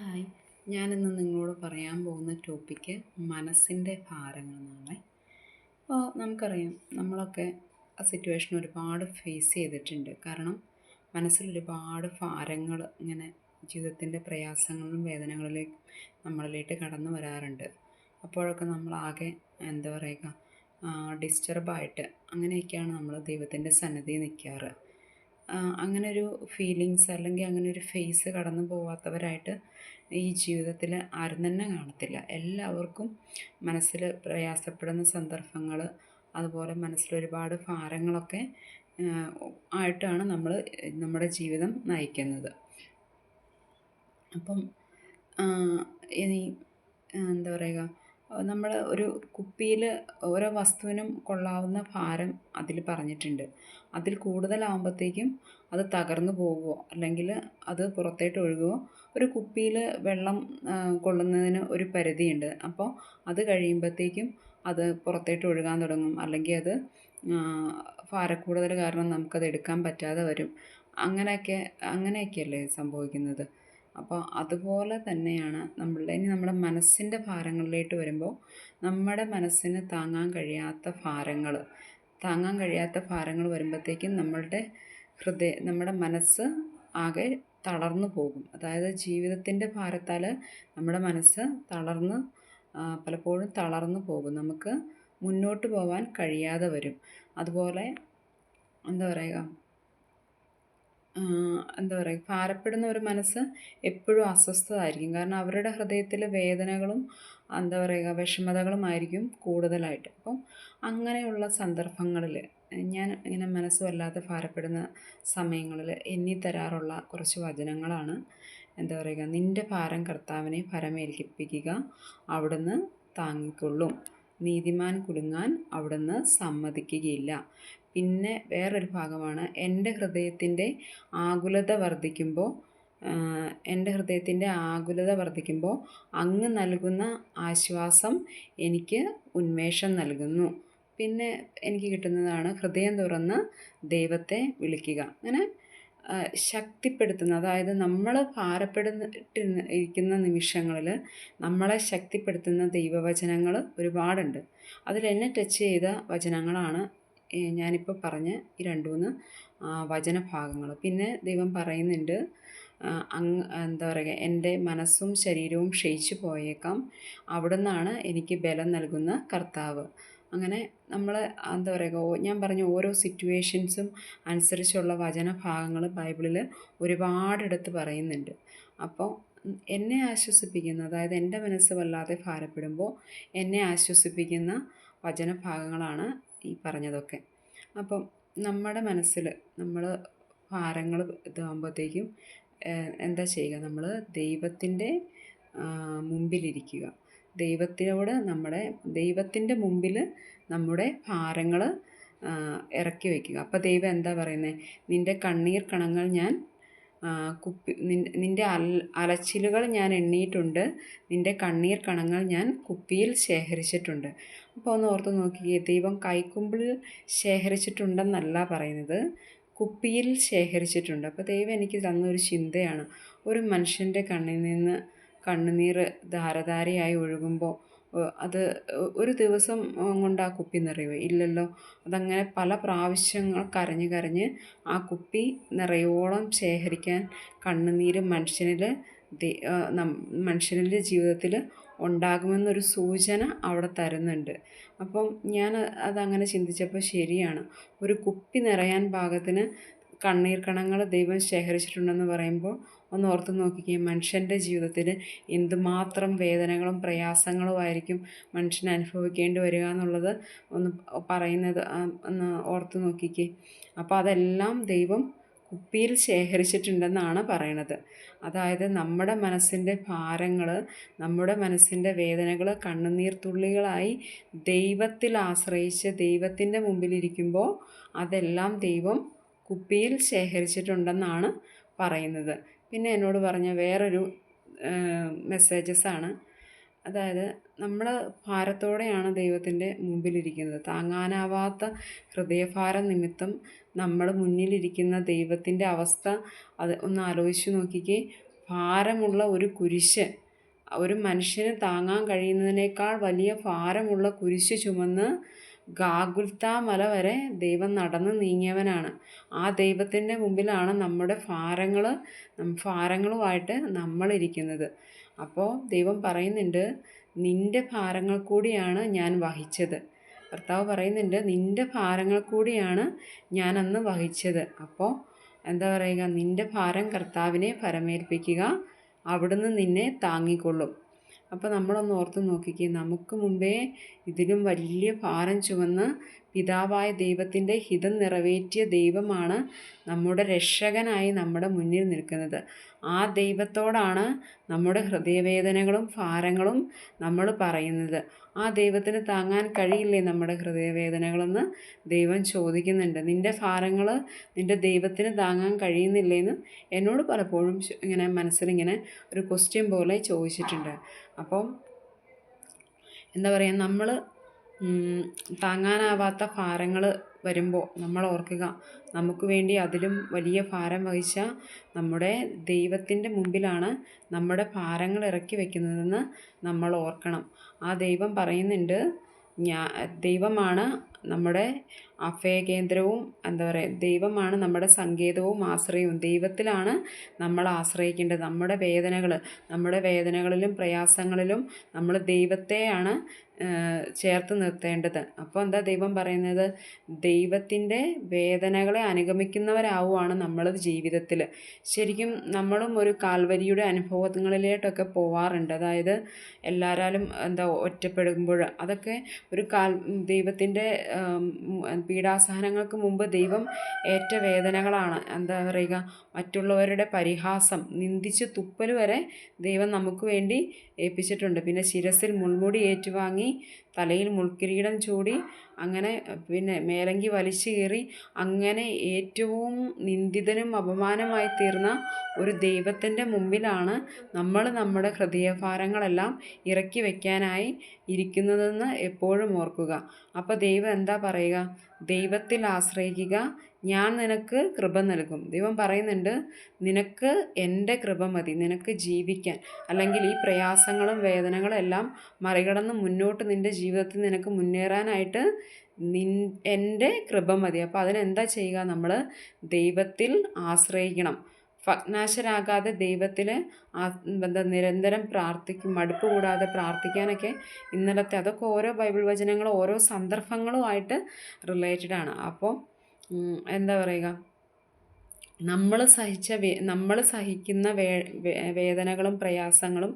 Hi. ഞാനിന്ന് നിങ്ങളോട് പറയാൻ പോകുന്ന ടോപ്പിക്ക് മനസ്സിന്റെ ഭാരങ്ങൾ എന്നാണ് അപ്പോൾ നമുക്കറിയാം നമ്മളൊക്കെ ആ സിറ്റുവേഷൻ ഒരുപാട് ഫേസ് ചെയ്തിട്ടുണ്ട്. കാരണം മനസ്സിൽ ഒരുപാട് ഭാരങ്ങൾ ഇങ്ങനെ ജീവിതത്തിന്റെ പ്രയാസങ്ങളിലും വേദനകളിലേക്ക് നമ്മളിലേക്ക് കടന്നു വരാറുണ്ട്. അപ്പോഴൊക്കെ നമ്മളാകെ എന്താ പറയുക ഡിസ്റ്റർബായിട്ട് അങ്ങനെയൊക്കെയാണ് നമ്മൾ ദൈവത്തിന്റെ സന്നദ്ധി നിൽക്കാറ്. അങ്ങനെ ഒരു ഫീലിങ്സ് അല്ലെങ്കിൽ അങ്ങനെ ഒരു ഫേസ് കടന്നു പോവാത്തവരായിട്ട് ഈ ജീവിതത്തിൽ ആരും തന്നെ കാണത്തില്ല. എല്ലാവർക്കും മനസ്സിൽ പ്രയാസപ്പെടുന്ന സന്ദർഭങ്ങൾ അതുപോലെ മനസ്സിൽ ഒരുപാട് ഭാരങ്ങളൊക്കെ ആയിട്ടാണ് നമ്മൾ നമ്മുടെ ജീവിതം നയിക്കുന്നത്. അപ്പം ഇനി എന്താ പറയുക നമ്മൾ ഒരു കുപ്പിയിൽ ഓരോ വസ്തുവിനും കൊള്ളാവുന്ന ഭാരം അതിൽ പറഞ്ഞിട്ടുണ്ട്. അതിൽ കൂടുതലാകുമ്പോഴത്തേക്കും അത് തകർന്നു പോകുമോ അല്ലെങ്കിൽ അത് പുറത്തേട്ട് ഒഴുകുമോ ഒരു കുപ്പിയിൽ വെള്ളം കൊള്ളുന്നതിന് ഒരു പരിധിയുണ്ട്. അപ്പോൾ അത് കഴിയുമ്പോഴത്തേക്കും അത് പുറത്തേട്ട് ഒഴുകാൻ തുടങ്ങും. അല്ലെങ്കിൽ അത് ഭാരക്കൂടുതൽ കാരണം നമുക്കത് എടുക്കാൻ പറ്റാതെ വരും. അങ്ങനെയൊക്കെ അങ്ങനെയൊക്കെയല്ലേ സംഭവിക്കുന്നത്? അപ്പോൾ അതുപോലെ തന്നെയാണ് നമ്മളുടെ ഇനി നമ്മുടെ മനസ്സിന്റെ ഭാരങ്ങളിലേക്ക് വരുമ്പോൾ നമ്മുടെ മനസ്സിന് താങ്ങാൻ കഴിയാത്ത ഭാരങ്ങൾ. താങ്ങാൻ കഴിയാത്ത ഭാരങ്ങൾ വരുമ്പോഴത്തേക്കും നമ്മളുടെ ഹൃദയ നമ്മുടെ മനസ്സ് ആകെ തളർന്നു പോകും. അതായത് ജീവിതത്തിന്റെ ഭാരത്താൽ നമ്മുടെ മനസ്സ് തളർന്ന് പലപ്പോഴും തളർന്നു പോകും. നമുക്ക് മുന്നോട്ട് പോകാൻ കഴിയാതെ വരും. അതുപോലെ എന്താ പറയുക? എന്താ പറയുക ഭാരപ്പെടുന്ന ഒരു മനസ്സ് എപ്പോഴും അസ്വസ്ഥതായിരിക്കും. കാരണം അവരുടെ ഹൃദയത്തിൽ വേദനകളും എന്താ പറയുക വിഷമതകളുമായിരിക്കും കൂടുതലായിട്ട്. അപ്പം അങ്ങനെയുള്ള സന്ദർഭങ്ങളിൽ ഞാൻ ഇങ്ങനെ മനസ്സ് വല്ലാതെ ഭാരപ്പെടുന്ന സമയങ്ങളിൽ എന്നീ തരാറുള്ള കുറച്ച് വചനങ്ങളാണ്. എന്താ പറയുക നിന്റെ ഭാരം കർത്താവിനെ ഭരമേൽപ്പിക്കുക അവിടുന്ന് താങ്ങിക്കൊള്ളും. നീതിമാൻ കുടുങ്ങാൻ അവിടുന്ന് സമ്മതിക്കുകയില്ല. പിന്നെ വേറൊരു ഭാഗമാണ്. എന്റെ ഹൃദയത്തിന്റെ ആകുലത വർദ്ധിക്കുമ്പോൾ എന്റെ ഹൃദയത്തിന്റെ ആകുലത വർദ്ധിക്കുമ്പോൾ അങ്ങ് നൽകുന്ന ആശ്വാസം എനിക്ക് ഉന്മേഷം നൽകുന്നു. പിന്നെ എനിക്ക് കിട്ടുന്നതാണ് ഹൃദയം തുറന്ന് ദൈവത്തെ വിളിക്കുക. അങ്ങനെ ശക്തിപ്പെടുത്തുന്ന അതായത് നമ്മൾ ഭാരപ്പെടുന്നിട്ട് ഇരിക്കുന്ന നിമിഷങ്ങളിൽ നമ്മളെ ശക്തിപ്പെടുത്തുന്ന ദൈവവചനങ്ങൾ ഒരുപാടുണ്ട്. അതിൽ എന്നെ ടച്ച് ചെയ്ത വചനങ്ങളാണ് ഞാനിപ്പോൾ പറഞ്ഞ ഈ രണ്ട് മൂന്ന് വചനഭാഗങ്ങൾ പിന്നെ ദൈവം പറയുന്നുണ്ട് അങ്ങ് എന്താ പറയുക എന്റെ മനസ്സും ശരീരവും ക്ഷയിച്ചു പോയേക്കാം. അവിടുന്നാണ് എനിക്ക് ബലം നൽകുന്ന കർത്താവ്. അങ്ങനെ നമ്മൾ എന്താ പറയുക ഞാൻ പറഞ്ഞ ഓരോ സിറ്റുവേഷൻസും അനുസരിച്ചുള്ള വചനഭാഗങ്ങൾ ബൈബിളിൽ ഒരുപാടിടത്ത് പറയുന്നുണ്ട്. അപ്പോൾ എന്നെ ആശ്വസിപ്പിക്കുന്ന അതായത് എന്റെ മനസ്സ് വല്ലാതെ ഭാരപ്പെടുമ്പോൾ എന്നെ ആശ്വസിപ്പിക്കുന്ന വചനഭാഗങ്ങളാണ് ഈ പറഞ്ഞതൊക്കെ. അപ്പം നമ്മുടെ മനസ്സിൽ നമ്മൾ ഭാരങ്ങൾ ഇതാകുമ്പോഴത്തേക്കും എന്താ ചെയ്യുക? നമ്മൾ ദൈവത്തിന്റെ മുമ്പിലിരിക്കുക. ദൈവത്തിനോട് നമ്മുടെ ദൈവത്തിന്റെ മുമ്പിൽ നമ്മുടെ ഭാരങ്ങൾ ഇറക്കി വയ്ക്കുക. അപ്പോൾ ദൈവം എന്താ പറയുന്നത് നിന്റെ കണ്ണീർ കണങ്ങൾ ഞാൻ കുപ്പി നിന്റെ അൽ അലച്ചിലുകൾ ഞാൻ എണ്ണിയിട്ടുണ്ട്. നിന്റെ കണ്ണീർ കണങ്ങൾ ഞാൻ കുപ്പിയിൽ ശേഖരിച്ചിട്ടുണ്ട്. അപ്പോൾ ഒന്ന് ഓർത്ത് നോക്കിയേ ദൈവം കൈക്കുമ്പിളിൽ ശേഖരിച്ചിട്ടുണ്ടെന്നല്ല പറയുന്നത്. കുപ്പിയിൽ ശേഖരിച്ചിട്ടുണ്ട്. അപ്പോൾ ദൈവം എനിക്ക് തന്നൊരു ചിന്തയാണ്. ഒരു മനുഷ്യന്റെ കണ്ണിൽ നിന്ന് കണ്ണുനീർ ധാരധാരയായി ഒഴുകുമ്പോൾ അത് ഒരു ദിവസം കൊണ്ട് ആ കുപ്പി നിറയുമോ ഇല്ലല്ലോ. അതങ്ങനെ പല പ്രാവശ്യങ്ങൾ കരഞ്ഞ് കരഞ്ഞ് ആ കുപ്പി നിറയോളം ശേഖരിക്കാൻ കണ്ണുനീര് മനുഷ്യനിൽ മനുഷ്യന്റെ ജീവിതത്തിൽ ഉണ്ടാകുമെന്നൊരു സൂചന അവിടെ തരുന്നുണ്ട്. അപ്പം ഞാൻ അതങ്ങനെ ചിന്തിച്ചപ്പോൾ ശരിയാണ്. ഒരു കുപ്പി നിറയാൻ പാകത്തിന് കണ്ണീർ കണങ്ങൾ ദൈവം ശേഖരിച്ചിട്ടുണ്ടെന്ന് പറയുമ്പോൾ ഒന്ന് ഓർത്ത് നോക്കിക്കേ മനുഷ്യന്റെ ജീവിതത്തിൽ എന്തുമാത്രം വേദനകളും പ്രയാസങ്ങളുമായിരിക്കും മനുഷ്യൻ അനുഭവിക്കേണ്ടി വരിക എന്നുള്ളത് ഒന്ന് പറയുന്നത് ഒന്ന് ഓർത്ത് നോക്കിക്കേ. അപ്പോൾ അതെല്ലാം ദൈവം കുപ്പിയിൽ ശേഖരിച്ചിട്ടുണ്ടെന്നാണ് പറയണത്. അതായത് നമ്മുടെ മനസ്സിന്റെ ഭാരങ്ങൾ നമ്മുടെ മനസ്സിന്റെ വേദനകൾ കണ്ണുനീർ തുള്ളികളായി ദൈവത്തിൽ ആശ്രയിച്ച് ദൈവത്തിന്റെ മുമ്പിലിരിക്കുമ്പോൾ അതെല്ലാം ദൈവം കുപ്പിയിൽ ശേഖരിച്ചിട്ടുണ്ടെന്നാണ് പറയുന്നത്. പിന്നെ എന്നോട് പറഞ്ഞ വേറൊരു മെസ്സേജസാണ് അതായത് നമ്മൾ ഭാരത്തോടെയാണ് ദൈവത്തിന്റെ മുമ്പിലിരിക്കുന്നത്. താങ്ങാനാവാത്ത ഹൃദയഭാരം നിമിത്തം നമ്മൾ മുന്നിലിരിക്കുന്ന ദൈവത്തിന്റെ അവസ്ഥ അത് ഒന്ന് ആലോചിച്ച് നോക്കിക്കേ. ഭാരമുള്ള ഒരു കുരിശ് ഒരു മനുഷ്യന് താങ്ങാൻ കഴിയുന്നതിനേക്കാൾ വലിയ ഭാരമുള്ള കുരിശ് ചുമന്ന് ഗാഗുൽത്ത മല വരെ ദൈവം നടന്ന് നീങ്ങിയവനാണ്. ആ ദൈവത്തിന്റെ മുമ്പിലാണ് നമ്മുടെ ഭാരങ്ങൾ ഭാരങ്ങളുമായിട്ട് നമ്മളിരിക്കുന്നത്. അപ്പോൾ ദൈവം പറയുന്നുണ്ട് നിന്റെ ഭാരങ്ങൾ കൂടിയാണ് ഞാൻ വഹിച്ചത്. കർത്താവ് പറയുന്നുണ്ട് നിന്റെ ഭാരങ്ങൾ കൂടിയാണ് ഞാൻ അന്ന് വഹിച്ചത്. അപ്പോൾ എന്താ പറയുക നിന്റെ ഭാരം കർത്താവിനെ പരമേൽപ്പിക്കുക അവിടുന്ന് നിന്നെ താങ്ങിക്കൊള്ളും. അപ്പോൾ നമ്മളൊന്ന് ഓർത്ത് നോക്കിക്കേ നമുക്ക് മുമ്പേ ഇതിലും വലിയ ഭാരം ചുമന്ന് പിതാവായ ദൈവത്തിന്റെ ഹിതം നിറവേറ്റിയ ദൈവമാണ് നമ്മുടെ രക്ഷകനായി നമ്മുടെ മുന്നിൽ നിൽക്കുന്നത്. ആ ദൈവത്തോടാണ് നമ്മുടെ ഹൃദയവേദനകളും ഭാരങ്ങളും നമ്മൾ പറയുന്നത്. ആ ദൈവത്തിന് താങ്ങാൻ കഴിയില്ലേ നമ്മുടെ ഹൃദയവേദനകളെന്ന് ദൈവം ചോദിക്കുന്നുണ്ട്. നിന്റെ ഭാരങ്ങൾ നിന്റെ ദൈവത്തിന് താങ്ങാൻ കഴിയുന്നില്ലേ കഴിയുന്നില്ലേന്ന്? എന്നോട് പലപ്പോഴും ഇങ്ങനെ മനസ്സിലിങ്ങനെ ഒരു ക്വസ്റ്റ്യൻ പോലെ ചോദിച്ചിട്ടുണ്ട്. അപ്പം എന്താ പറയുക നമ്മൾ താങ്ങാനാവാത്ത ഭാരങ്ങൾ വരുമ്പോൾ നമ്മൾ ഓർക്കുക നമുക്ക് വേണ്ടി അതിലും വലിയ ഭാരം വഹിച്ച നമ്മുടെ ദൈവത്തിന്റെ മുമ്പിലാണ് നമ്മുടെ ഭാരങ്ങൾ ഇറക്കി വയ്ക്കുന്നതെന്ന് നമ്മൾ ഓർക്കണം. ആ ദൈവം പറയുന്നുണ്ട് ഞാ ദൈവമാണ് നമ്മുടെ അഭയകേന്ദ്രവും എന്താ പറയുക ദൈവമാണ് നമ്മുടെ സങ്കേതവും ആശ്രയവും. ദൈവത്തിലാണ് നമ്മൾ ആശ്രയിക്കേണ്ടത്. നമ്മുടെ വേദനകൾ നമ്മുടെ വേദനകളിലും പ്രയാസങ്ങളിലും നമ്മൾ ദൈവത്തെയാണ് ചേർത്ത് നിർത്തേണ്ടത്. അപ്പോൾ എന്താ ദൈവം പറയുന്നത്? ദൈവത്തിന്റെ വേദനകളെ അനുഗമിക്കുന്നവരാവുകയാണ് നമ്മൾ ജീവിതത്തിൽ ശരിക്കും നമ്മളും ഒരു കാൽവരിയുടെ അനുഭവങ്ങളിലോട്ടൊക്കെ പോവാറുണ്ട്. അതായത് എല്ലാവരും എന്താ ഒറ്റപ്പെടുമ്പോൾ അതൊക്കെ ഒരു കാൽ ദൈവത്തിന്റെ പീഡാസഹനങ്ങൾക്ക് മുമ്പ് ദൈവം ഏറ്റ വേദനകളാണ്. എന്താ പറയുക? മറ്റുള്ളവരുടെ പരിഹാസം നിന്ദിച്ച് തുപ്പൽ വരെ ദൈവം നമുക്ക് വേണ്ടി ഏൽപ്പിച്ചിട്ടുണ്ട്. പിന്നെ ശിരസിൽ മുൾമുടി ഏറ്റുവാങ്ങി തലയിൽ മുൾക്കിരീടം ചൂടി അങ്ങനെ പിന്നെ മേലങ്കി വലിച്ചു കീറി അങ്ങനെ ഏറ്റവും നിന്ദിതനും അപമാനമായി തീർന്ന ഒരു ദൈവത്തിന്റെ മുമ്പിലാണ് നമ്മൾ നമ്മുടെ ഹൃദയഭാരങ്ങളെല്ലാം ഇറക്കി വയ്ക്കാനായി ഇരിക്കുന്നതെന്ന് എപ്പോഴും ഓർക്കുക. അപ്പോൾ ദൈവം എന്താ പറയുക? ദൈവത്തിൽ ആശ്രയിക്കുക. ഞാൻ നിനക്ക് കൃപ നൽകും. ദൈവം പറയുന്നുണ്ട് നിനക്ക് എന്റെ കൃപ മതി. നിനക്ക് ജീവിക്കാൻ. അല്ലെങ്കിൽ ഈ പ്രയാസങ്ങളും വേദനകളും എല്ലാം മറികടന്ന് മുന്നോട്ട് നിന്റെ ജീവിതത്തിൽ നിനക്ക് മുന്നേറാനായിട്ട് നിൻ എന്റെ കൃപ മതി. അപ്പോൾ അതിനെന്താ ചെയ്യുക? നമ്മൾ ദൈവത്തിൽ ആശ്രയിക്കണം. ഭഗ്നാശരാകാതെ ദൈവത്തിൽ നിരന്തരം പ്രാർത്ഥിക്കും മടുപ്പ് കൂടാതെ പ്രാർത്ഥിക്കാനൊക്കെ ഇന്നലത്തെ അതൊക്കെ ഓരോ ബൈബിൾ വചനങ്ങളും ഓരോ സന്ദർഭങ്ങളുമായിട്ട് റിലേറ്റഡാണ് അപ്പോൾ എന്താ പറയുക? നമ്മൾ സഹിച്ച വേ നമ്മൾ സഹിക്കുന്ന വേ വേദനകളും പ്രയാസങ്ങളും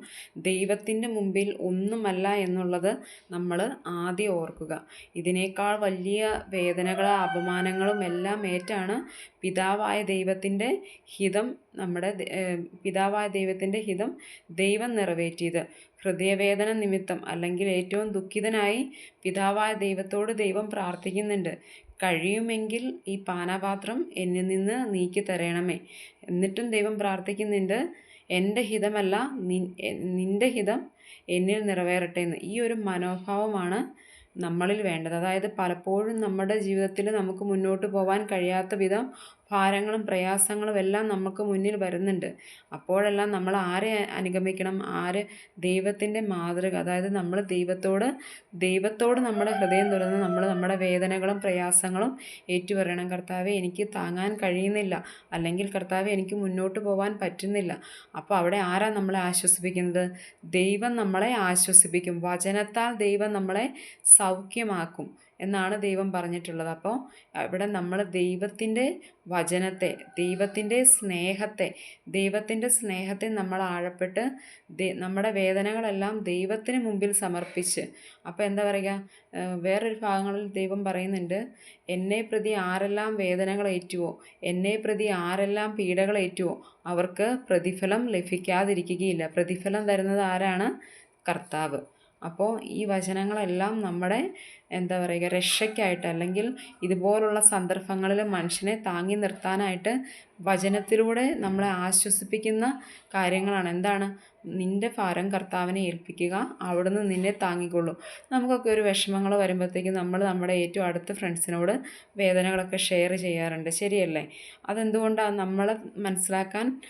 ദൈവത്തിന്റെ മുമ്പിൽ ഒന്നുമല്ല എന്നുള്ളത് നമ്മൾ ആദ്യം ഓർക്കുക. ഇതിനേക്കാൾ വലിയ വേദനകളും അപമാനങ്ങളും എല്ലാം ഏറ്റാണ് പിതാവായ ദൈവത്തിന്റെ ഹിതം നമ്മുടെ പിതാവായ ദൈവത്തിന്റെ ഹിതം ദൈവം നിറവേറ്റിയത്. ഹൃദയവേദന നിമിത്തം അല്ലെങ്കിൽ ഏറ്റവും ദുഃഖിതനായി പിതാവായ ദൈവത്തോട് ദൈവം പ്രാർത്ഥിക്കുന്നുണ്ട്. കഴിയുമെങ്കിൽ ഈ പാനപാത്രം എന്നിൽ നിന്ന് നീക്കി തരണമേ. എന്നിട്ടും ദൈവം പ്രാർത്ഥിക്കുന്നുണ്ട് എന്റെ ഹിതമല്ല നിന്റെ ഹിതം എന്നിൽ നിറവേറട്ടെ എന്ന്. ഈ ഒരു മനോഭാവമാണ് നമ്മളിൽ വേണ്ടത്. അതായത് പലപ്പോഴും നമ്മുടെ ജീവിതത്തിൽ നമുക്ക് മുന്നോട്ട് പോകാൻ കഴിയാത്ത വിധം ഭാരങ്ങളും പ്രയാസങ്ങളും എല്ലാം നമുക്ക് മുന്നിൽ വരുന്നുണ്ട്. അപ്പോഴെല്ലാം നമ്മൾ ആരെ അനുഗമിക്കണം? ആര് ദൈവത്തിന്റെ മാതൃക? അതായത് നമ്മൾ ദൈവത്തോട് ദൈവത്തോട് നമ്മുടെ ഹൃദയം തുറന്ന് നമ്മൾ നമ്മുടെ വേദനകളും പ്രയാസങ്ങളും ഏറ്റുപറയണം. കർത്താവെ എനിക്ക് താങ്ങാൻ കഴിയുന്നില്ല. അല്ലെങ്കിൽ കർത്താവെ എനിക്ക് മുന്നോട്ട് പോകാൻ പറ്റുന്നില്ല. അപ്പോൾ അവിടെ ആരാ നമ്മളെ ആശ്വസിപ്പിക്കുന്നത്? ദൈവം നമ്മളെ ആശ്വസിപ്പിക്കും. വചനത്താൽ ദൈവം നമ്മളെ സൗഖ്യമാക്കും. എന്നാണ് ദൈവം പറഞ്ഞിട്ടുള്ളത്. അപ്പോൾ ഇവിടെ നമ്മൾ ദൈവത്തിന്റെ വചനത്തെ ദൈവത്തിന്റെ സ്നേഹത്തെ ദൈവത്തിന്റെ സ്നേഹത്തെ നമ്മൾ ആഴപ്പെട്ട് നമ്മുടെ വേദനകളെല്ലാം ദൈവത്തിന് മുമ്പിൽ സമർപ്പിച്ച് അപ്പോൾ എന്താ പറയുക? വേറൊരു ഭാഗങ്ങളിൽ ദൈവം പറയുന്നുണ്ട് എന്നെ പ്രതി ആരെല്ലാം വേദനകൾ ഏറ്റുവോ എന്നെ പ്രതി ആരെല്ലാം പീഡകൾ ഏറ്റുവോ അവർക്ക് പ്രതിഫലം ലഭിക്കാതിരിക്കുകയില്ല. പ്രതിഫലം തരുന്നത് ആരാണ്? കർത്താവ്. അപ്പോൾ ഈ വചനങ്ങളെല്ലാം നമ്മുടെ എന്താ പറയുക രക്ഷയ്ക്കായിട്ട് അല്ലെങ്കിൽ ഇതുപോലുള്ള സന്ദർഭങ്ങളിൽ മനുഷ്യനെ താങ്ങി നിർത്താനായിട്ട് വചനത്തിലൂടെ നമ്മളെ ആശ്വസിപ്പിക്കുന്ന കാര്യങ്ങളാണ്. എന്താണ്? നിന്റെ ഭാരം കർത്താവിനെ ഏൽപ്പിക്കുക അവിടുന്ന് നിന്നെ താങ്ങിക്കൊള്ളും. നമുക്കൊക്കെ ഒരു വിഷമങ്ങൾ വരുമ്പോഴത്തേക്കും നമ്മൾ നമ്മുടെ ഏറ്റവും അടുത്ത ഫ്രണ്ട്സിനോട് വേദനകളൊക്കെ ഷെയർ ചെയ്യാറുണ്ട്. ശരിയല്ലേ? അതെന്തുകൊണ്ടാണ് നമ്മളെ മനസ്സിലാക്കാൻ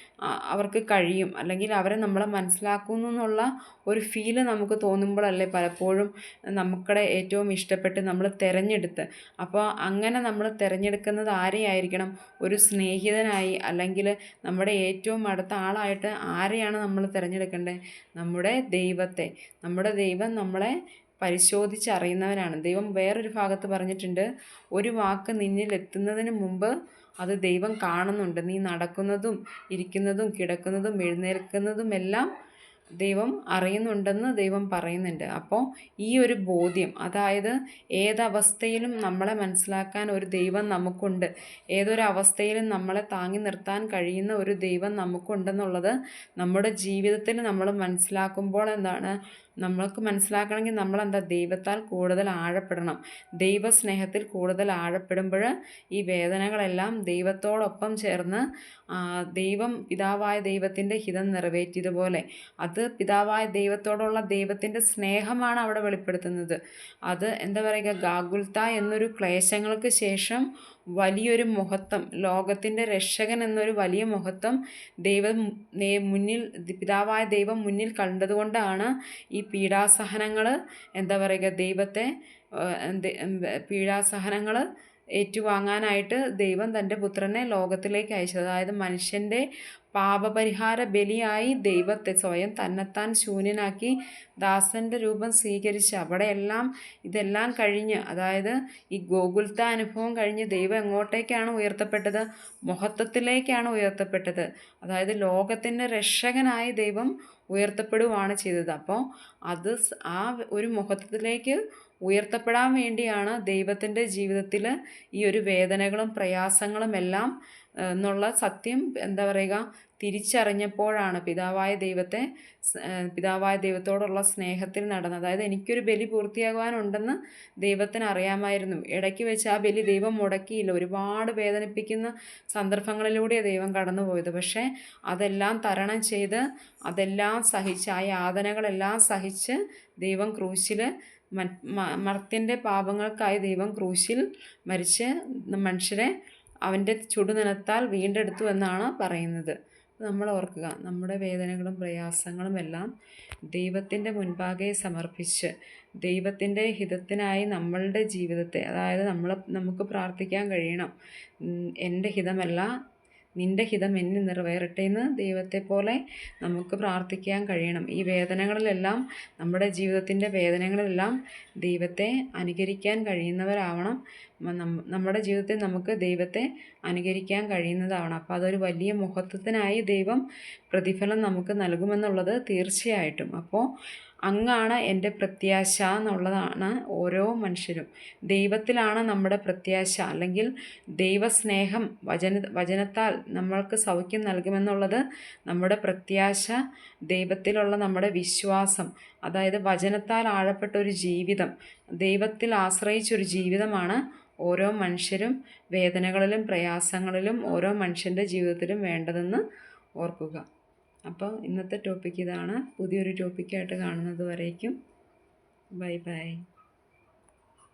അവർക്ക് കഴിയും? അല്ലെങ്കിൽ അവരെ നമ്മളെ മനസ്സിലാക്കുന്നു എന്നുള്ള ഒരു ഫീൽ നമുക്ക് തോന്നുമ്പോഴല്ലേ പലപ്പോഴും നമുക്കടെ ഏറ്റവും ഇഷ്ടപ്പെട്ട് നമ്മൾ തിരഞ്ഞെടുത്ത്. അപ്പോൾ അങ്ങനെ നമ്മൾ തിരഞ്ഞെടുക്കുന്നത് ആരെയായിരിക്കണം? ഒരു സ്നേഹിതനായി അല്ലെങ്കിൽ നമ്മുടെ ഏറ്റവും അടുത്ത ആളായിട്ട് ആരെയാണ് നമ്മൾ തിരഞ്ഞെടുക്കേണ്ടത് നമ്മുടെ ദൈവത്തെ. നമ്മുടെ ദൈവം നമ്മളെ പരിശോധിച്ചറിയുന്നവനാണ്. ദൈവം വേറൊരു ഭാഗത്ത് പറഞ്ഞിട്ടുണ്ട് ഒരു വാക്ക് നിന്നിൽ എത്തുന്നതിന് മുമ്പ് അത് ദൈവം കാണുന്നുണ്ട്. നീ നടക്കുന്നതും ഇരിക്കുന്നതും കിടക്കുന്നതും എഴുന്നേൽക്കുന്നതും എല്ലാം ദൈവം അറിയുന്നുണ്ടെന്ന് ദൈവം പറയുന്നുണ്ട്. അപ്പോൾ ഈ ഒരു ബോധ്യം അതായത് ഏതവസ്ഥയിലും നമ്മളെ മനസ്സിലാക്കാൻ ഒരു ദൈവം നമുക്കുണ്ട് ഏതൊരു അവസ്ഥയിലും നമ്മളെ താങ്ങി നിർത്താൻ കഴിയുന്ന ഒരു ദൈവം നമുക്കുണ്ടെന്നുള്ളത് നമ്മുടെ ജീവിതത്തിൽ നമ്മൾ മനസ്സിലാക്കുമ്പോൾ എന്താണ് നമ്മൾക്ക് മനസ്സിലാക്കണമെങ്കിൽ നമ്മളെന്താ? ദൈവത്താൽ കൂടുതൽ ആഴപ്പെടണം. ദൈവസ്നേഹത്തിൽ കൂടുതൽ ആഴപ്പെടുമ്പോൾ ഈ വേദനകളെല്ലാം ദൈവത്തോടൊപ്പം ചേർന്ന് ദൈവം പിതാവായ ദൈവത്തിന്റെ ഹിതം നിറവേറ്റിയതുപോലെ. അത് പിതാവായ ദൈവത്തോടുള്ള ദൈവത്തിന്റെ സ്നേഹമാണ് അവിടെ വെളിപ്പെടുത്തുന്നത്. അത് എന്താ പറയുക? ഗാഗുൽത്ത എന്നൊരു ക്ലേശങ്ങൾക്ക് ശേഷം വലിയൊരു മഹത്വം ലോകത്തിന്റെ രക്ഷകൻ എന്നൊരു വലിയ മഹത്വം ദൈവം മുന്നിൽ പിതാവായ ദൈവം മുന്നിൽ കണ്ടതുകൊണ്ടാണ് ഈ പീഡാസഹനങ്ങൾ എന്താ പറയുക ദൈവത്തെ പീഡാസഹനങ്ങൾ ഏറ്റുവാങ്ങാനായിട്ട് ദൈവം തന്റെ പുത്രനെ ലോകത്തിലേക്ക് അയച്ചത്. അതായത് മനുഷ്യന്റെ പാപപരിഹാര ബലിയായി ദൈവത്തെ സ്വയം തന്നെത്താൻ ശൂന്യനാക്കി ദാസന്റെ രൂപം സ്വീകരിച്ച് അവിടെയെല്ലാം ഇതെല്ലാം കഴിഞ്ഞ് അതായത് ഈ ഗോകുൽത്ത അനുഭവം കഴിഞ്ഞ് ദൈവം എങ്ങോട്ടേക്കാണ് ഉയർത്തപ്പെട്ടത്? മഹത്വത്തിലേക്കാണ് ഉയർത്തപ്പെട്ടത്. അതായത് ലോകത്തിന്റെ രക്ഷകനായി ദൈവം ഉയർത്തപ്പെടുകയാണ് ചെയ്തത്. അപ്പോൾ അത് ആ ഒരു മഹത്വത്തിലേക്ക് ഉയർത്തപ്പെടാൻ വേണ്ടിയാണ് ദൈവത്തിന്റെ ജീവിതത്തിൽ ഈ ഒരു വേദനകളും പ്രയാസങ്ങളും എല്ലാം എന്നുള്ള സത്യം എന്താ പറയുക തിരിച്ചറിഞ്ഞപ്പോഴാണ് പിതാവായ ദൈവത്തെ പിതാവായ ദൈവത്തോടുള്ള സ്നേഹത്തിൽ നടന്നത്. അതായത് എനിക്കൊരു ബലി പൂർത്തിയാകുവാനുണ്ടെന്ന് ദൈവത്തിന് അറിയാമായിരുന്നു. ഇടയ്ക്ക് വെച്ച് ആ ബലി ദൈവം മുടക്കിയില്ല. ഒരുപാട് വേദനിപ്പിക്കുന്ന സന്ദർഭങ്ങളിലൂടെ ദൈവം കടന്നുപോയത്. പക്ഷേ അതെല്ലാം തരണം ചെയ്ത് അതെല്ലാം സഹിച്ച് ആ യാതനകളെല്ലാം സഹിച്ച് ദൈവം ക്രൂശിൽ മർത്യന്റെ പാപങ്ങൾക്കായി ദൈവം ക്രൂശിൽ മരിച്ച് മനുഷ്യരെ അവന്റെ ചുടുനിലത്താൽ വീണ്ടെടുത്തു എന്നാണ് പറയുന്നത്. നമ്മൾ ഓർക്കുക നമ്മുടെ വേദനകളും പ്രയാസങ്ങളും എല്ലാം ദൈവത്തിന്റെ മുൻപാകെ സമർപ്പിച്ച് ദൈവത്തിന്റെ ഹിതത്തിനായി നമ്മളുടെ ജീവിതത്തെ അതായത് നമ്മൾ നമുക്ക് പ്രാർത്ഥിക്കാൻ കഴിയണം എന്റെ ഹിതമല്ല നിന്റെ ഹിതം എന്നെ നിറവേറട്ടെ എന്ന് ദൈവത്തെ പോലെ നമുക്ക് പ്രാർത്ഥിക്കാൻ കഴിയണം. ഈ വേദനകളിലെല്ലാം നമ്മുടെ ജീവിതത്തിന്റെ വേദനകളിലെല്ലാം ദൈവത്തെ അനുകരിക്കാൻ കഴിയുന്നവരാവണം. നമ്മുടെ ജീവിതത്തിൽ നമുക്ക് ദൈവത്തെ അനുകരിക്കാൻ കഴിയുന്നതാവണം. അപ്പോൾ അതൊരു വലിയ മഹത്വത്തിനായി ദൈവം പ്രതിഫലം നമുക്ക് നൽകുമെന്നുള്ളത് തീർച്ചയായിട്ടും. അപ്പോൾ അങ്ങാണ് എന്റെ പ്രത്യാശ എന്നുള്ളതാണ് ഓരോ മനുഷ്യരും. ദൈവത്തിലാണ് നമ്മുടെ പ്രത്യാശ. അല്ലെങ്കിൽ ദൈവസ്നേഹം വചന വചനത്താൽ നമ്മൾക്ക് സൗഖ്യം നൽകുമെന്നുള്ളത് നമ്മുടെ പ്രത്യാശ ദൈവത്തിലുള്ള നമ്മുടെ വിശ്വാസം. അതായത് വചനത്താൽ ആഴപ്പെട്ട ഒരു ജീവിതം. ദൈവത്തിൽ ആശ്രയിച്ചൊരു ജീവിതമാണ് ഓരോ മനുഷ്യരും വേദനകളിലും പ്രയാസങ്ങളിലും ഓരോ മനുഷ്യന്റെ ജീവിതത്തിലും വേണ്ടതെന്ന് ഓർക്കുക. അപ്പോൾ ഇന്നത്തെ ടോപ്പിക്ക് ഇതാണ്. പുതിയൊരു ടോപ്പിക്കായിട്ട് കാണുന്നത് വരേക്കും. Bye bye